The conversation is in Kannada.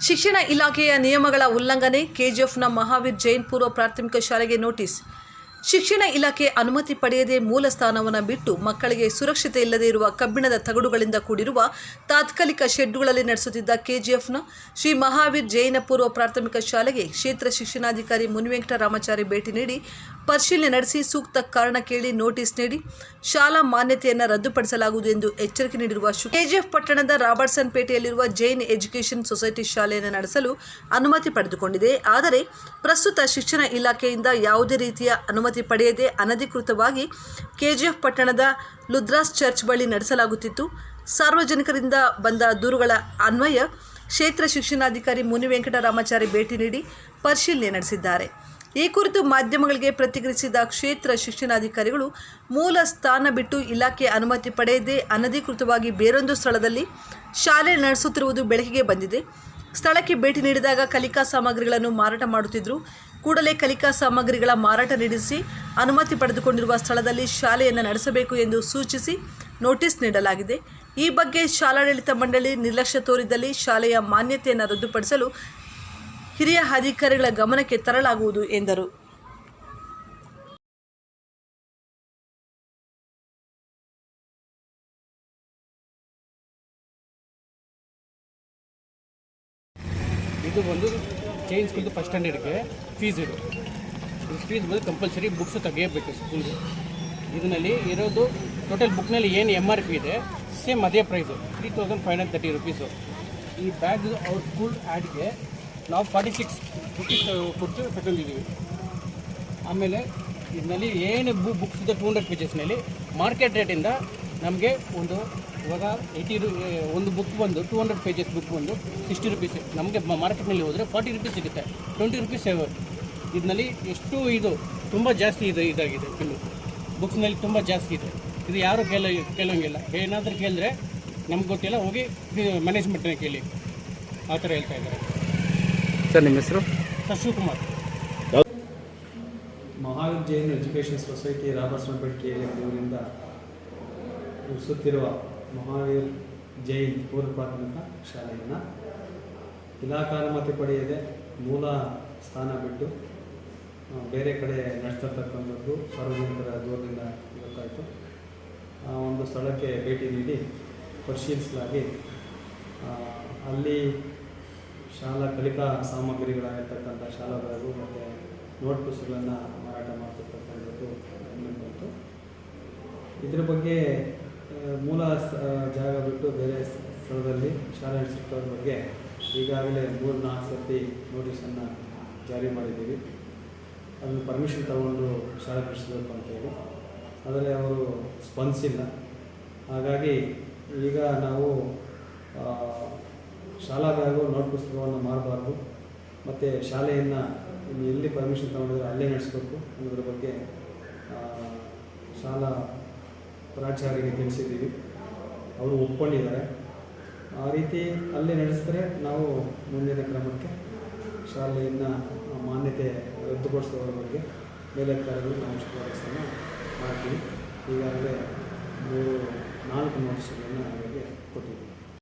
ಶಿಕ್ಷಣ ಇಲಾಖೆಯ ನಿಯಮಗಳ ಉಲ್ಲಂಘನೆ ಕೆಜಿಎಫ್ನ ಮಹಾವೀರ್ ಜೈನ್ ಪೂರ್ವ ಪ್ರಾಥಮಿಕ ಶಾಲೆಗೆ ನೋಟಿಸ್ ಶಿಕ್ಷಣ ಇಲಾಖೆ ಅನುಮತಿ ಪಡೆಯದೆ ಮೂಲ ಸ್ಥಾನವನ್ನು ಬಿಟ್ಟು ಮಕ್ಕಳಿಗೆ ಸುರಕ್ಷತೆ ಇಲ್ಲದೆ ಇರುವ ಕಬ್ಬಿಣದ ತಗಡುಗಳಿಂದ ಕೂಡಿರುವ ತಾತ್ಕಾಲಿಕ ಶೆಡ್ಡುಗಳಲ್ಲಿ ನಡೆಸುತ್ತಿದ್ದ ಕೆಜಿಎಫ್ನ ಶ್ರೀ ಮಹಾವೀರ್ ಜೈನ ಪೂರ್ವ ಪ್ರಾಥಮಿಕ ಶಾಲೆಗೆ ಕ್ಷೇತ್ರ ಶಿಕ್ಷಣಾಧಿಕಾರಿ ಮುನಿವೆಂಕಟ ರಾಮಾಚಾರಿ ಭೇಟಿ ನೀಡಿ ಪರಿಶೀಲನೆ ನಡೆಸಿ ಸೂಕ್ತ ಕಾರಣ ಕೇಳಿ ನೋಟಿಸ್ ನೀಡಿ ಶಾಲಾ ಮಾನ್ಯತೆಯನ್ನು ರದ್ದುಪಡಿಸಲಾಗುವುದು ಎಂದು ಎಚ್ಚರಿಕೆ ನೀಡಿರುವ ಕೆಜಿಎಫ್ ಪಟ್ಟಣದ ರಾಬರ್ಟ್ಸನ್ ಪೇಟೆಯಲ್ಲಿರುವ ಜೈನ್ ಎಜುಕೇಷನ್ ಸೊಸೈಟಿ ಶಾಲೆಯನ್ನು ನಡೆಸಲು ಅನುಮತಿ ಪಡೆದುಕೊಂಡಿದೆ. ಆದರೆ ಪ್ರಸ್ತುತ ಶಿಕ್ಷಣ ಇಲಾಖೆಯಿಂದ ಯಾವುದೇ ರೀತಿಯ ಅನುಮತಿ ಪಡೆಯದೆ ಅನಧಿಕೃತವಾಗಿ ಕೆಜಿಎಫ್ ಪಟ್ಟಣದ ಲುದ್ರಾಸ್ ಚರ್ಚ್ ಬಳಿ ನಡೆಸಲಾಗುತ್ತಿತ್ತು. ಸಾರ್ವಜನಿಕರಿಂದ ಬಂದ ದೂರುಗಳ ಅನ್ವಯ ಕ್ಷೇತ್ರ ಶಿಕ್ಷಣಾಧಿಕಾರಿ ಮುನಿ ವೆಂಕಟರಾಮಾಚಾರಿ ಭೇಟಿ ನೀಡಿ ಪರಿಶೀಲನೆ ನಡೆಸಿದ್ದಾರೆ. ಈ ಕುರಿತು ಮಾಧ್ಯಮಗಳಿಗೆ ಪ್ರತಿಕ್ರಿಯಿಸಿದ ಕ್ಷೇತ್ರ ಶಿಕ್ಷಣಾಧಿಕಾರಿಗಳು, ಮೂಲ ಸ್ಥಾನ ಬಿಟ್ಟು ಇಲಾಖೆ ಅನುಮತಿ ಪಡೆಯದೆ ಅನಧಿಕೃತವಾಗಿ ಬೇರೊಂದು ಸ್ಥಳದಲ್ಲಿ ಶಾಲೆ ನಡೆಸುತ್ತಿರುವುದು ಬೆಳಕಿಗೆ ಬಂದಿದೆ. ಸ್ಥಳಕ್ಕೆ ಭೇಟಿ ನೀಡಿದಾಗ ಕಲಿಕಾ ಸಾಮಗ್ರಿಗಳನ್ನು ಮಾರಾಟ ಮಾಡುತ್ತಿದ್ದರು. ಕೂಡಲೇ ಕಲಿಕಾ ಸಾಮಗ್ರಿಗಳ ಮಾರಾಟ ನಡೆಸಿ ಅನುಮತಿ ಪಡೆದುಕೊಂಡಿರುವ ಸ್ಥಳದಲ್ಲಿ ಶಾಲೆಯನ್ನು ನಡೆಸಬೇಕು ಎಂದು ಸೂಚಿಸಿ ನೋಟಿಸ್ ನೀಡಲಾಗಿದೆ. ಈ ಬಗ್ಗೆ ಶಾಲಾಡಳಿತ ಮಂಡಳಿ ನಿರ್ಲಕ್ಷ್ಯ ತೋರಿದಲ್ಲಿ ಶಾಲೆಯ ಮಾನ್ಯತೆಯನ್ನು ರದ್ದುಪಡಿಸಲು ಹಿರಿಯ ಅಧಿಕಾರಿಗಳ ಗಮನಕ್ಕೆ ತರಲಾಗುವುದು ಎಂದರು. ಇದು ಬಂದು ಚೈನ್ ಸ್ಕೂಲ್ದು ಫಸ್ಟ್ ಸ್ಟ್ಯಾಂಡರ್ಡ್ಗೆ ಫೀಸ್ ಇದು. ಫೀಸ್ ಬಂದು ಕಂಪಲ್ಸರಿ ಬುಕ್ಸ್ ತೆಗೆಯಬೇಕು ಸ್ಕೂಲ್ಗೆ ಇದರಲ್ಲಿ ಇರೋದು ಟೋಟಲ್ ಬುಕ್ನಲ್ಲಿ ಏನು ಎಂ ಆರ್ ಪಿ ಇದೆ ಸೇಮ್ ಅದೇ price three thousand five hundred thirty rupees ಈ ಬ್ಯಾಗ್ ಅವ್ರ ಸ್ಕೂಲ್ ಆ್ಯಡ್ಗೆ ನಾವು ಫಾರ್ಟಿ ಸಿಕ್ಸ್ ರುಪೀಸ್ ಕೊಟ್ಟು ತಗೊಂಡಿದ್ದೀವಿ ಆಮೇಲೆ ಇದರಲ್ಲಿ ಏನು ಬು ಬುಕ್ಸ್ ಇದೆ ಟೂ ಹಂಡ್ರೆಡ್ ಪೇಜಸ್ನಲ್ಲಿ ಮಾರ್ಕೆಟ್ ರೇಟಿಂದ ನಮಗೆ ಒಂದು ಇವಾಗ ಏಯ್ಟಿ ರು ಒಂದು ಬುಕ್ ಬಂದು ಟೂ ಹಂಡ್ರೆಡ್ ಪೇಜಸ್ ಬುಕ್ ಬಂದು ಸಿಕ್ಸ್ಟಿ ರುಪೀಸ್ ನಮಗೆ ಮಾರ್ಕೆಟ್ನಲ್ಲಿ ಹೋದರೆ ಫಾರ್ಟಿ ರುಪೀಸ್ ಸಿಗುತ್ತೆ. ಟ್ವೆಂಟಿ ರುಪೀಸ್ ಸೇವ್ ಇದರಲ್ಲಿ ಎಷ್ಟು ಇದು ತುಂಬ ಜಾಸ್ತಿ ಇದೆ ಇದಾಗಿದೆ ಬಿಲ್ಲು ಬುಕ್ಸ್ನಲ್ಲಿ ತುಂಬ ಜಾಸ್ತಿ ಇದೆ. ಇದು ಯಾರು ಕೇಳ ಕೇಳೋಂಗಿಲ್ಲ. ಏನಾದರೂ ಕೇಳಿದ್ರೆ ನಮ್ಗೆ ಗೊತ್ತಿಲ್ಲ ಹೋಗಿ ಮ್ಯಾನೇಜ್ಮೆಂಟ್ನ ಕೇಳಿ. ಆ ಥರ ಹೇಳ್ತಾ ಇದ್ದಾರೆ. ಸರ್ ನಿಮ್ಮ ಹೆಸರು? Sir Shivakumar. Mahaveer Jain education society Robertsonpet ಇವರಿಂದ ನಡೆಸುತ್ತಿರುವ ಮಹಾವೀರ್ ಜೈನ್ ಪೂರ್ವ ಪ್ರಾಥಮಿಕ ಶಾಲೆಯನ್ನು ಇಲಾಖಾನುಮತಿ ಪಡೆಯದೆ ಮೂಲ ಸ್ಥಾನ ಬಿಟ್ಟು ಬೇರೆ ಕಡೆ ನಡೆಸ್ತಕ್ಕಂಥದ್ದು ಸಾರ್ವಜನಿಕರ ದೂರದಿಂದ ಗೊತ್ತಾಯಿತು. ಆ ಒಂದು ಸ್ಥಳಕ್ಕೆ ಭೇಟಿ ನೀಡಿ ಪರಿಶೀಲಿಸಲಾಗಿ ಅಲ್ಲಿ ಶಾಲಾ ಕಲಿಕಾ ಸಾಮಗ್ರಿಗಳಾಗಿರ್ತಕ್ಕಂಥ ಶಾಲಾ ಮತ್ತು ನೋಟ್ ಪುಸ್ತಕಗಳನ್ನು ಮಾರಾಟ ಮಾಡ್ತಕ್ಕಂಥದ್ದು ಬಂತು. ಇದ್ರ ಬಗ್ಗೆ ಮೂಲ ಜಾಗ ಬಿಟ್ಟು ಬೇರೆ ಸ್ಥಳದಲ್ಲಿ ಶಾಲೆ ನಡೆಸುತ್ತವ್ರ ಬಗ್ಗೆ ಈಗಾಗಲೇ ಮೂರು ನಾಲ್ಕು ಸರ್ತಿ ನೋಟಿಸನ್ನು ಜಾರಿ ಮಾಡಿದ್ದೀವಿ. ಅದನ್ನು ಪರ್ಮಿಷನ್ ತಗೊಂಡು ಶಾಲೆ ನಡೆಸಬೇಕು ಅಂತೇಳಿ ಅದರಲ್ಲಿ ಅವರು ಸ್ಪಂದಿಸಿಲ್ಲ. ಹಾಗಾಗಿ ಈಗ ನಾವು ಶಾಲಾ ಬ್ಯಾಗು ನೋಟ್ ಪುಸ್ತಕವನ್ನು ಮಾರಬಾರ್ದು. ಮತ್ತು ಶಾಲೆಯನ್ನು ಎಲ್ಲಿ ಪರ್ಮಿಷನ್ ತಗೊಂಡಿದ್ರೆ ಅಲ್ಲೇ ನಡೆಸಬೇಕು ಅನ್ನೋದ್ರ ಬಗ್ಗೆ ಶಾಲಾ ಪ್ರಾಚಾರ್ಯರಿಗೆ ತಿಳಿಸಿದ್ದೀವಿ. ಅವರು ಒಪ್ಕೊಂಡಿದ್ದಾರೆ. ಆ ರೀತಿ ಅಲ್ಲಿ ನಡೆಸಿದ್ರೆ ನಾವು ಮುಂದಿನ ಕ್ರಮಕ್ಕೆ ಶಾಲೆಯನ್ನು ಮಾನ್ಯತೆ ರದ್ದುಪಡಿಸೋದ್ರ ಬಗ್ಗೆ ಮೇಲಧಿಕಾರಿಗಳು ನಾವು ಶಿಫಾರಸನ್ನು